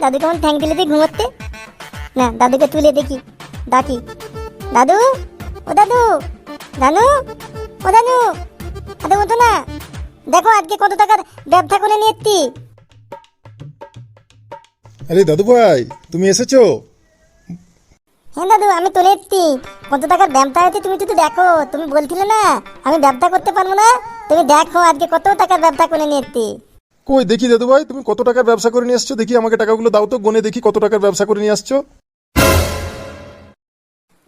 দাদু কেমন ঠ্যাং দিলে দিয়ে ঘুমোতে না দাদুকে তুলে দেখি। ডাকি দাদু ও দাদু দাদু ও দাদু দাদু ওঠো না। দেখো আজকে কত টাকার ব্যবসা করে নিয়ে এসছি। আরে দাদু ভাই তুমি এসেছ? হ্যাঁ দাদু আমি তুলে এসছি। কত টাকার ব্যবসা হয়েছে তুমি শুধু দেখো। তুমি বলছিলে না আমি ব্যবসা করতে পারব না। তুমি দেখো আজকে কত টাকার ব্যবসা করে নিয়ে এসছি। কই, দেখি দাদু ভাই, তুমি কত টাকার ব্যবসা করে নিয়ে আসছো? দেখি আমাকে টাকাগুলো দাও তো, গনে দেখি কত টাকার ব্যবসা করে নিয়ে আসছো।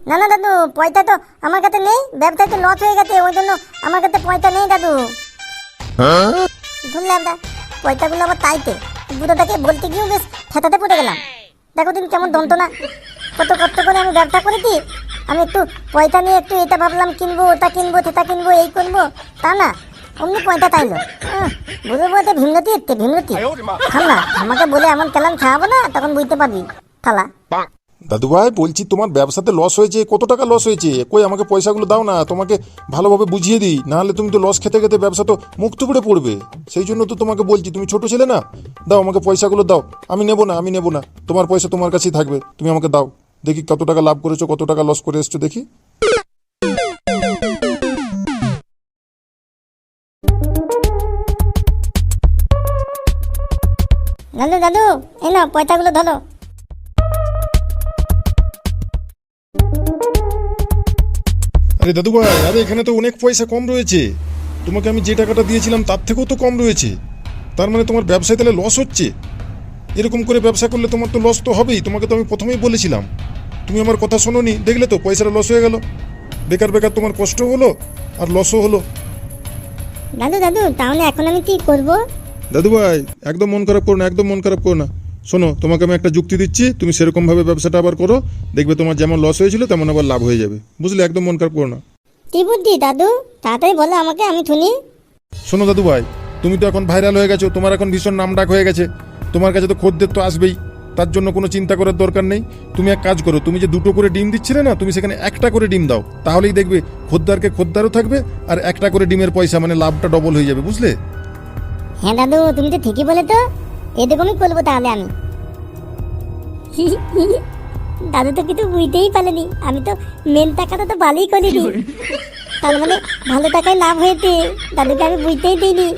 না না, দাদু, পয়সা তো আমার কাছে নেই। ব্যবসায় তো লস হয়ে গেছে, ওই জন্য আমার কাছে পয়সা নেই, দাদু। ধরলাম দা পয়সাগুলো আবার তাইতে। বুড়োটাকে বলতে গিয়েও বেশ খেতাতে পড়ে গেলাম। দেখো তুমি কেমন না কত কষ্ট করে আমি ব্যবসা করেছি। আমি একটু পয়সা নিয়ে একটু এটা ভাবলাম, কিনবো, ওটা কিনবো, সেটা কিনবো, এই করব। তা না। অমনি পয়সা তাইলো বুড়ো বলতে ভীমরতি এসছে ভীমরতি। থাম আমাকে বলে এমন কেলাম খাওয়াবো না, তখন বুঝতে পারবি। থালা। দাদু ভাই বলছি তোমার ব্যবসাতে লস হয়েছে, কত টাকা লস হয়েছে? কই, আমাকে পয়সাগুলো দাও না, তোমাকে ভালোভাবে বুঝিয়ে দিই, নাহলে তুমি তো লস খেতে খেতে ব্যবসা তো মুখ টুকরে পড়বে। সেই জন্য তো তোমাকে বলছি, তুমি ছোট ছেলে না? দাও, আমাকে পয়সাগুলো দাও। আমি নেব না, আমি নেব না। তোমার পয়সা তোমার কাছেই থাকবে, তুমি আমাকে দাও। দেখি কত টাকা লাভ করেছ, কত টাকা লস করে এসছো, দেখি। দাদু দাদু এই নাও পয়সাগুলো ধরো। আরে দাদু ভাই আরে এখানে তো অনেক পয়সা কম রয়েছে। তোমাকে আমি যে টাকাটা দিয়েছিলাম তার থেকেও তো কম রয়েছে। তার মানে তোমার ব্যবসায় তাহলে লস হচ্ছে। এরকম করে ব্যবসা করলে তোমার তো লস তো হবেই তোমাকে তো আমি প্রথমেই বলেছিলাম। তুমি আমার কথা শোনোনি দেখলে তো পয়সাটা লস হয়ে গেল। বেকার বেকার তোমার কষ্ট হলো আর লসও হলো। দাদু দাদু তাহলে এখন আমি কি করব? দাদু ভাই একদম মন খারাপ করো না একদম মন খারাপ করো না। শোনো তোমাকে আমি একটা যুক্তি দিচ্ছি তুমি সেরকমভাবে ব্যবসাটা আবার করো দেখবে তোমার যেমন লস হয়েছিল তেমন আবার লাভ হয়ে যাবে। বুঝলে? একদম মন খারাপ করো না। কি বুদ্ধি দাদু? তাড়াতাড়ি বলো আমাকে আমি শুনি। শোনো দাদু ভাই তুমি তো এখন ভাইরাল হয়ে গেছো তোমার এখন ভীষণ নাম ডাক হয়ে গেছে। তোমার কাছে তো খদ্দের তো আসবেই তার জন্য কোনো চিন্তা করার দরকার নেই। তুমি এক কাজ করো তুমি যে দুটো করে ডিম দিচ্ছিলে না তুমি সেখানে একটা করে ডিম দাও। তাহলেই দেখবে খদ্দারকে খদ্দারও থাকবে আর একটা করে ডিমের পয়সা মানে লাভটা ডবল হয়ে যাবে বুঝলে? হ্যাঁ দাদু তুমি তো ঠিকই বলে তো এরকমই করব তাহলে আমি। দাদু তো কিছু বুঝতেই পারেনি। আমি তো মেন টাকাটা তো ভালোই করিনি তার মানে ভালো টাকায় লাভ হয়েছে। দাদুকে আমি বুঝতেই দিইনি।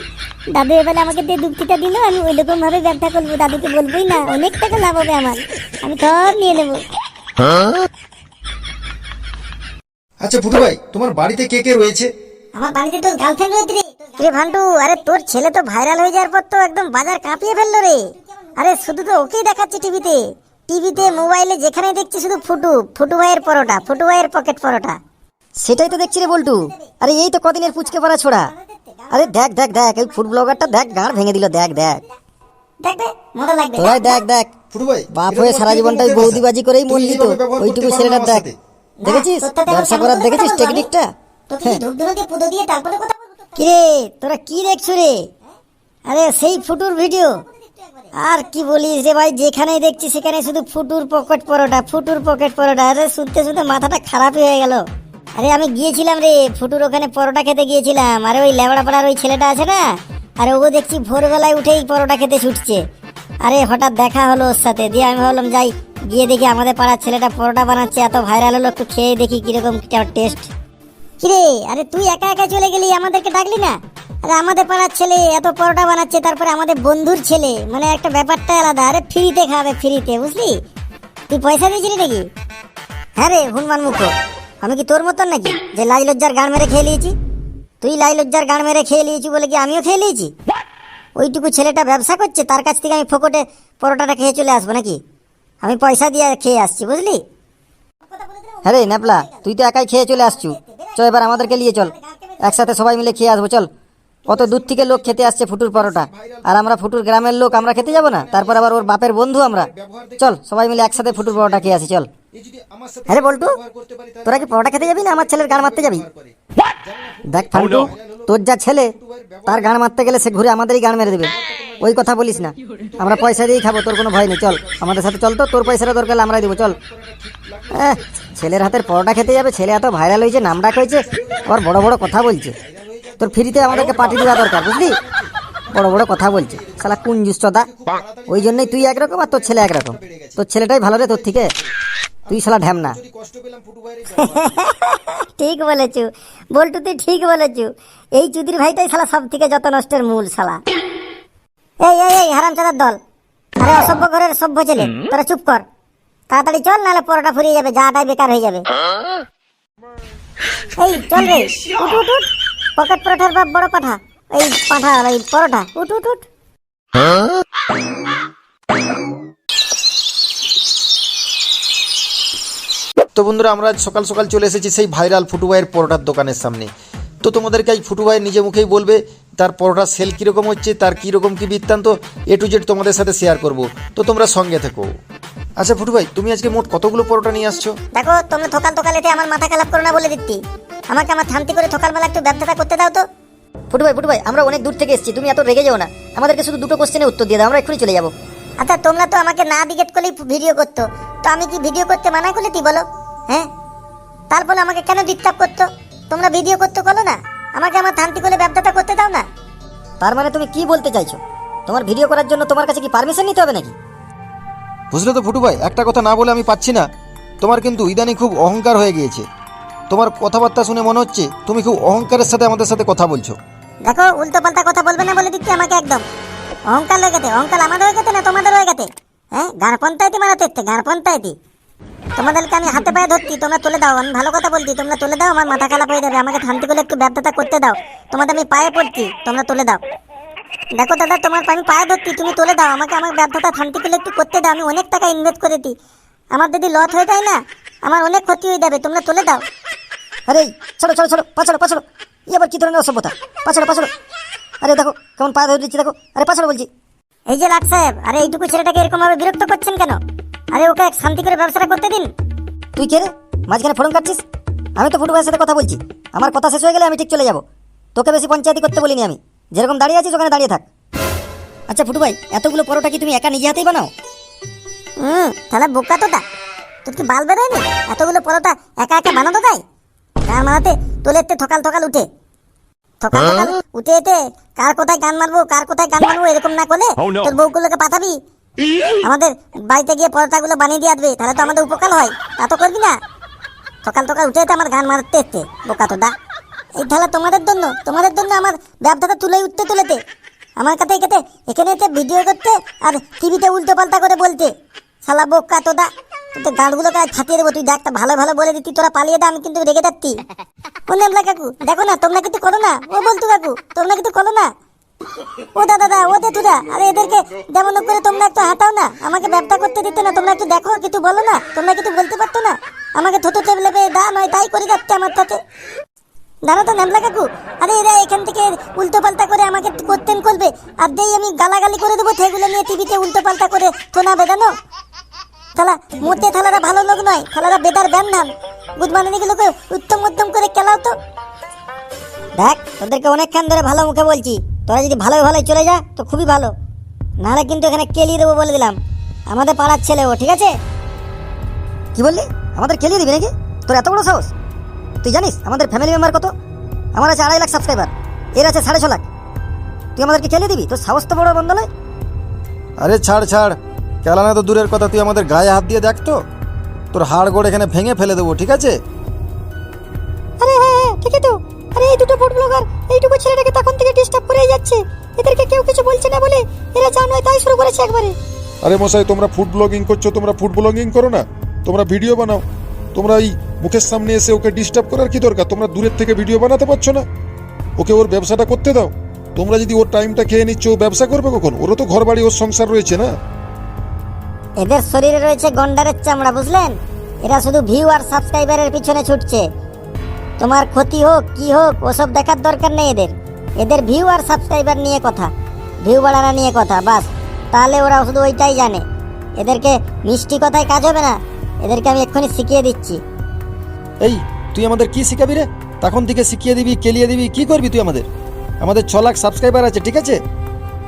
দাদু এবারে আমাকে যে যুক্তিটা দিল আমি ওই রকম ভাবে ব্যবসা করব। দাদুকে বলবোই না অনেক টাকা লাভ হবে আমার। আমি সব নিয়ে নেব। আচ্ছা ফুটু ভাই তোমার বাড়িতে কে কে রয়েছে? আমার বাড়িতে তোর গার্লফ্রেন্ড রয়েছে রে ভান্টু আরে তোর ছেলে তো ভাইরাল হয়ে যাওয়ার পর তো একদম বাজার কাঁপিয়ে ফেলল রে। আরে শুধু তো ওকেই দেখাচ্ছে টিভিতে। টিভিতে মোবাইলে যেখানে দেখছি শুধু ফুটু ফুটু ভাইয়ের পরোটা ফুটু ভাইয়ের পকেট পরোটা। সেটাই তো দেখছি রে বল্টু। আরে এই তো কদিনের পুচকে পড়া ছোড়া। আরে দেখ দেখ দেখ এই ফুড ব্লগারটা দেখ গাঁড় ভেঙে দিল দেখ দেখ। দেখ তোরাই দেখ দেখ। ফুটু ভাই বাপ হয়ে সারা জীবনটাই বৌদিবাজি করেই মরলি তো। ওইটুকু ছেলেটার আমার দেখ। দেখেছিস? ব্যবসা করার দেখেছিস? টেকনিকটা কিরে, তোরা কি দেখছ রে? আরে, সেই ফুটুর ভিডিও। আর কি বলিস রে ভাই, যেখানেই দেখছি সেখানে শুধু ফুটুর পকেট পরোটা, ফুটুর পকেট পরোটা। আরে, শুনতে শুনতে মাথাটা খারাপই হয়ে গেল। আরে, আমি গিয়েছিলাম রে, ফুটুর ওখানে পরোটা খেতে গিয়েছিলাম। আরে, ওই লেবড়া পাড়ার ওই ছেলেটা আছে না? আরে ও দেখছি ভোরবেলায় উঠেই পরোটা খেতে ছুটছে। আরে, হঠাৎ দেখা হলো ওর সাথে। দিয়ে আমি ভাবলাম, যাই, গিয়ে দেখি আমাদের পাড়ার ছেলেটা পরোটা বানাচ্ছে, এত ভাইরাল হলো, একটু খেয়ে দেখি কীরকম টেস্ট। কিরে, আরে তুই একা একা চলে গেলি, আমাদেরকে ডাকলি না? আরে আমাদের পাড়ার ছেলে এত পরোটা বানাচ্ছে, তারপরে আমাদের বন্ধুর ছেলে। মানে একটা ব্যাপারটা আলাদা, আরে ফ্রিতে খাবে, ফ্রিতে, বুঝলি? তুই পয়সা দিয়েছিলি নাকি? হ্যাঁ রে, হুনমান মুখ। আমি কি তোর মতন নাকি, যে লাই লজ্জার গান মেরে খেয়ে নিয়েছি? তুই লাই লজ্জার গান মেরে খেয়ে নিয়েছি বলে কি আমিও খেয়ে নিয়েছি? ওইটুকু ছেলেটা ব্যবসা করছে, তার কাছ থেকে আমি ফোকটে পরোটাটা খেয়ে চলে আসব নাকি? আমি পয়সা দিয়ে খেয়ে আসছি, বুঝলি? হ্যাঁ রে ন্যাপলা তুই তো একাই খেয়ে চলে আসছু। চ এবার আমাদেরকে নিয়ে চল। একসাথে সবাই মিলে খেয়ে আসব চল। কত দূর থেকে লোক খেতে আসছে ফুটুর পরোটা। আর আমরা ফুটুর গ্রামের লোক আমরা খেতে যাব না? তারপর আবার ওর বাপের বন্ধু আমরা। চল সবাই মিলে একসাথে ফুটুর পরোটা খেয়ে আসি চল। হ্যাঁ বল্টু তোরা কি পরোটা খেতে যাবি না আমার ছেলের গান মারতে যাবি? দেখ ফান্টু তোর যা ছেলে তার গান মারতে গেলে সে ঘুরে আমাদেরই গান মেরে দেবে। ওই কথা বলিস না। আমরা পয়সা দিয়েই খাব তোর কোনো ভয় নেই চল। আমাদের সাথে চল তো তোর পয়সাটা দরকার হলে আমরাই দেবো চল। এহ, ছেলের হাতের পরোটা খেতে যাবে ছেলে এত ভাইরাল হয়েছে নাম ডাক হয়েছে আবার বড় বড় কথা বলছে। তোর ফ্রিতে আমাদেরকে পাঠিয়ে দেওয়া দরকার বুঝলি? বড় বড় কথা বলছে। শালা কোন জুসটা ওই জন্যই তুই একরকম আর তোর ছেলে একরকম। তোর ছেলেটাই ভালো রে তোর থেকে। তুই শালা ভাইয়ের এই ঠিক বলেছু। বল্টু তুই ঠিক বলেছু। এই চুদির ভাইটাই শালা সব থেকে যত নষ্টের মূল শালা। এই এই এই হারাম চাঁদার দল। আরে অসভ্য ঘরের সভ্য ছেলে তোরা চুপ কর। তাড়াতাড়ি চল নাহলে পরোটা ফুরিয়ে যাবে যাটাই বেকার হয়ে যাবে। এই চল রে উঠ উঠ উঠ। পকেট পরোটার বাপ বড় পাঠা। এই পাঠা এই পরোটা উঠ উঠ উঠ। তো বন্ধুরা আমরা আজ সকাল সকাল চলে এসেছি সেই ভাইরাল ফুটু ভাইয়ের পরোটার দোকানের সামনে। তো তোমাদেরকে আজ ফুটু ভাই নিজে মুখেই বলবে তার পরোটার সেল কীরকম হচ্ছে তার কীরকম কী বৃত্তান্ত এ টু জেড তোমাদের সাথে শেয়ার করব। তো তোমরা সঙ্গে থেকো। আচ্ছা ফুটু ভাই তুমি আজকে মোট কতগুলো পরোটা নিয়ে আসছো? দেখো তোমরা থকাল থকাল এতে আমার মাথা খারাপ করো না বলে দিচ্ছি। আমাকে আমার থামতি করে থকাল বেলা একটু ব্যবসাটা করতে দাও তো। ফুটু ভাই ফুটু ভাই আমরা অনেক দূর থেকে এসেছি তুমি এত রেগে যাও না। আমাদেরকে শুধু দুটো কোশ্চেনের উত্তর দিয়ে দাও আমরা এক্ষুনি চলে যাব। আচ্ছা তোমরা তো আমাকে না জিজ্ঞেস করলেই ভিডিও করতো। তো আমি কি ভিডিও করতে মানা করলে তুই বলো? হ্যাঁ? তারপরে আমাকে কেন ডিস্টার্ব করতো? তোমরা ভিডিও করতে বলো না? আমাকে আমার থান্তি করে ব্যবসাটা করতে দাও না। তার মানে তুমি কি বলতে চাইছো? তোমার ভিডিও করার জন্য তোমার কাছে কি পারমিশন নিতে হবে নাকি? বুঝলে তো ফুটু ভাই একটা কথা না বলে আমি পাচ্ছি না। তোমার কিন্তু ইদানি খুব অহংকার হয়ে গিয়েছে। তোমার কথাবার্তা শুনে মনে হচ্ছে তুমি খুব অহংকারের সাথে আমাদের সাথে কথা বলছো। দেখো উল্টো পাল্টা কথা বলবে না বলে দিচ্ছি আমাকে একদম। অহংকার হয়ে গেছে অহংকার আমাদের হয়ে গেছে না তোমাদের হয়ে গেছে? হ্যাঁ গাঁড় পঞ্চায়েতি মারাতে গাঁড় পঞ্চায়েতি। তোমাদেরকে আমি হাতে পায়ে ধরছি, তোমরা তুলে দাও, আমি ভালো কথা বলছি, তোমরা তুলে দাও, আমার মাথা খারাপ হয়ে যাবে, আমাকে শান্তি করে একটু ব্যবসাটা করতে দাও। তোমাদের আমি পায়ে পড়ছি, তোমরা তুলে দাও। দেখো দাদা তোমার আমি পায়ে ধরছি, তুমি তুলে দাও, আমাকে আমার ব্যবসাটা শান্তি করে একটু করতে দাও, আমি অনেক টাকা ইনভেস্ট করেছি। আমার যদি লস হয়ে যায় না, আমার অনেক ক্ষতি হয়ে যাবে, তোমরা তুলে দাও। আরে, ছাড়ো ছাড়ো ছাড়ো, পাছাড়ো পাছাড়ো। ই আবার কি ধরনের অসভ্যতা? পাছাড়ো পাছাড়ো। আরে দেখো, কেমন পা ধরে দিচ্ছি দেখো। আরে, পাছাড়ো বলছি। এই যে লাট সাহেব, আরে এইটুকু ছেলেটাকে এরকম ভাবে বিরক্ত করছেন কেন? আরে ওকে এক শান্তি করে ব্যবসাটা করতে দিন। তুই কে রে? মাঝখানে ফোন কাটছিস? আমি তো ফুটু ভাইয়ের সাথে কথা বলছি। আমার কথা শেষ হয়ে গেলে আমি ঠিক চলে যাব। তোকে বেশি পঞ্চায়েতি করতে বলিনি আমি। যেরকম দাঁড়িয়ে আছিস ওখানে দাঁড়িয়ে থাক। আচ্ছা ফুটু ভাই এতগুলো পরোটা কি তুমি একা নিজে হাতেই বানাও? হুম তাহলে বোকা তো তা। তোর কি বাল বেরোয়নি এতগুলো পরোটা একা একা বানাতো তাই গান মারাতে তোলে এতে থকাল থকাল উঠে। থকাল থকাল উঠে এতে কার কোথায় গান মারবো কার কোথায় গান মারবো এরকম না করলে তোর বউগুলোকে পাঠাবি। আমাদের বাড়িতে গিয়ে পরোটাগুলো বানিয়ে দিয়ে আসবে, তাহলে তো আমাদের উপকার হয়। তা তো করবি না। সকাল সকাল উঠে আমার গান মারতে এসছে, বোকা তো দা এই তোমাদের জন্য তোমাদের জন্য আমার ব্যবসাটা তুলে উঠতে তুলেতে আমার কাছে এখানে এখানে এসে ভিডিও করতে আর টিভিতে উল্টো পাল্টা করে বলতে শালা বোকা তো দা তোদের গানগুলোকে আজ ছাতিয়ে দেবো, তুই দেখ ভালো ভালো বলে দিতি তোরা পালিয়ে দা, আমি কিন্তু রেগে যাচ্ছি। নেমলা কাকু, দেখো না, তোমরা কিন্তু করো না? ও বলতো কাকু, তোমরা কিন্তু করো না? ও দাদা ও দে তুরা আরে এদেরকে যেমন করে তোমরা একটু হাঁটাও না, আমাকে ব্যবসা করতে দিতে না, তোমরা একটু দেখো, কিছু বলো না, তোমরা কিছু বলতে পারতো না, আমাকে দা, নয়, তাই করে যাচ্ছে আমার সাথে তো ন্যামলা কাকু, আরে এরা এখান থেকে উল্টো পাল্টা করে আমাকে করতেন করবে, আর দেই আমি গালাগালি করে দেবো, সেগুলো নিয়ে টিভিতে উল্টো পাল্টা করে থোনা বেদানো থালা, মোটে থালারা ভালো লোক নয়, থালারা বেদার ব্যান ধান বুধমানিগুলোকে উত্তম উত্তম করে কেলাও তো। দেখ, তোদেরকে অনেকক্ষণ ধরে ভালো মুখে বলছি। তোরা যদি ভালোই ভালোই চলে যা তো খুবই ভালো। নাহলে কিন্তু এখানে কেলিয়ে দেবো বলে দিলাম। আমাদের পাড়ার ছেলে ও ঠিক আছে? কি বললি? আমাদের কেলিয়ে দিবি নাকি? তোর এত বড় সাহস? তুই জানিস আমাদের ফ্যামিলি মেম্বার কত? আমার আছে আড়াই লাখ সাবস্ক্রাইবার এর আছে সাড়ে ছ লাখ। তুই আমাদেরকে খেলিয়ে দিবি? তোর সাহস তো বড় বন্ধ নয়। আরে ছাড় ছাড়। কেলানা তো দূরের কথা তুই আমাদের গায়ে হাত দিয়ে দেখ তো। তোর হাড় গোড় এখানে ভেঙে ফেলে দেবো ঠিক আছে? আরে হ্যাঁ হ্যাঁ ঠিকই তো। আরে এই দুটো ফুড ব্লগার এইটুকু ছেলেটাকে তখন থেকে ডিস্টার্ব করেই যাচ্ছে। এদেরকে কেউ কিছু বলছে না বলে এরা যা নয় তাই শুরু করেছে একবারে। আরে মশাই তোমরা ফুড ব্লগিং করছ তোমরা ফুড ব্লগিং করো না। তোমরা ভিডিও বানাও। তোমরা এই মুখের সামনে এসে ওকে ডিস্টার্ব করার কি দরকার? তোমরা দূরের থেকে ভিডিও বানাতে পারছ না। ওকে ওর ব্যবসাটা করতে দাও। তোমরা যদি ওর টাইমটা খেয়ে নিচ্ছ ও ব্যবসা করবে কখন? ওরও তো ঘর বাড়ি ওর সংসার রয়েছে না। এদের শরীরে রয়েছে গন্ডারের চামড়া বুঝলেন? এরা শুধু ভিউ আর সাবস্ক্রাইবারের পিছনে ছুটছে। তোমার ক্ষতি হোক কি হোক ওসব দেখার দরকার নেই এদের। এদের ভিউ আর সাবস্ক্রাইবার নিয়ে কথা। ভিউ বাড়ানো নিয়ে কথা বাস। তাহলে ওরা শুধু ওইটাই জানে। এদেরকে মিষ্টি কথায় কাজ হবে না। এদেরকে আমি এক্ষুনি শিখিয়ে দিচ্ছি। এই তুই আমাদের কি শিখাবি রে? তখন থেকে শিখিয়ে দিবি কেলিয়ে দিবি কি করবি তুই আমাদের? আমাদের ছ লাখ সাবস্ক্রাইবার আছে ঠিক আছে?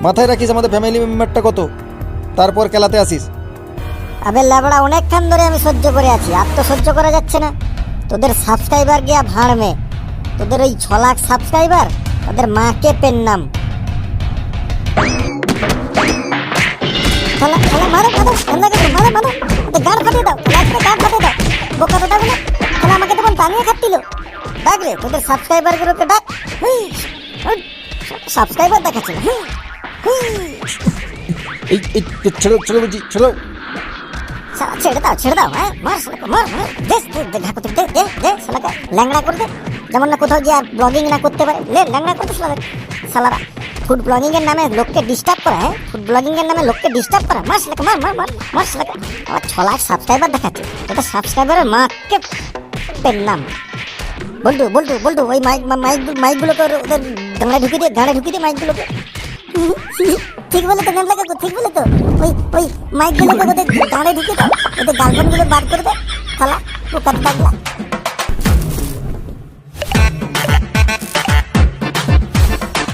মাথায় রাখিস আমাদের ফ্যামিলি মেম্বারটা কত? তারপর খেলাতে আসিস। আবে লাবড়া অনেকক্ষণ ধরে আমি সহ্য করে আছি। আর তো সহ্য করা যাচ্ছে না। তোদের সাবস্ক্রাইবার গিয়া ভাঁড়মে। তোদের ওই ছ লাখ সাবস্ক্রাইবার তাদের মাকে পেন নাম। শালা শালা মারো মারো ঠান্ডা করে মারো মারো। গাড় ফাটিয়ে দাও লাস্টে গাড় ফাটিয়ে দাও। বোকা তো ডাকবে না শালা আমাকে তখন টানিয়ে খাচ্ছিল। ডাক রে তোদের সাবস্ক্রাইবার গুলোকে ডাক। সাবস্ক্রাইবার দেখাচ্ছে না। হুই, হুই। এই এই ছেড়ো ছেড়ো বলছি ছেড়ো শালা ছেড়ে দাও ছেড়ে দাও হ্যাঁ? মার শালাকে মার মার দে দে শালাকে ল্যাংড়া করে দে। যেমন না কোথাও গিয়ে আর ব্লগিং না করতে পারে। লে, ল্যাংড়া করতে শালা শালারা ফুড ব্লগিং এর নামে লোককে ডিস্টার্ব করা হ্যাঁ? ফুড ব্লগিং এর নামে লোককে ডিস্টার্ব করা। মার শালাকে মার মার মার মার শালাকে আবার ছ লাখ সাবস্ক্রাইবার দেখাচ্ছে। এটা সাবস্ক্রাইবারের মাকে পেন নাম। বল্টু বল্টু বল্টু, ওই মাইক মাইক মাইকগুলোকে ওদের গাঁড়ে ঢুকিয়ে দিয়ে গাঁড়ে ঢুকিয়ে দিয়ে মাইকগুলোকে ঠিক বলে তো নেমলা কাকু ঠিক বলে তো ওই ওই মাইক গেলে ওদের দাঁড়ে ঢুকে দাও, ওদের গার্লফ্রেন্ডগুলো বার করে দে খালা ও পাগলা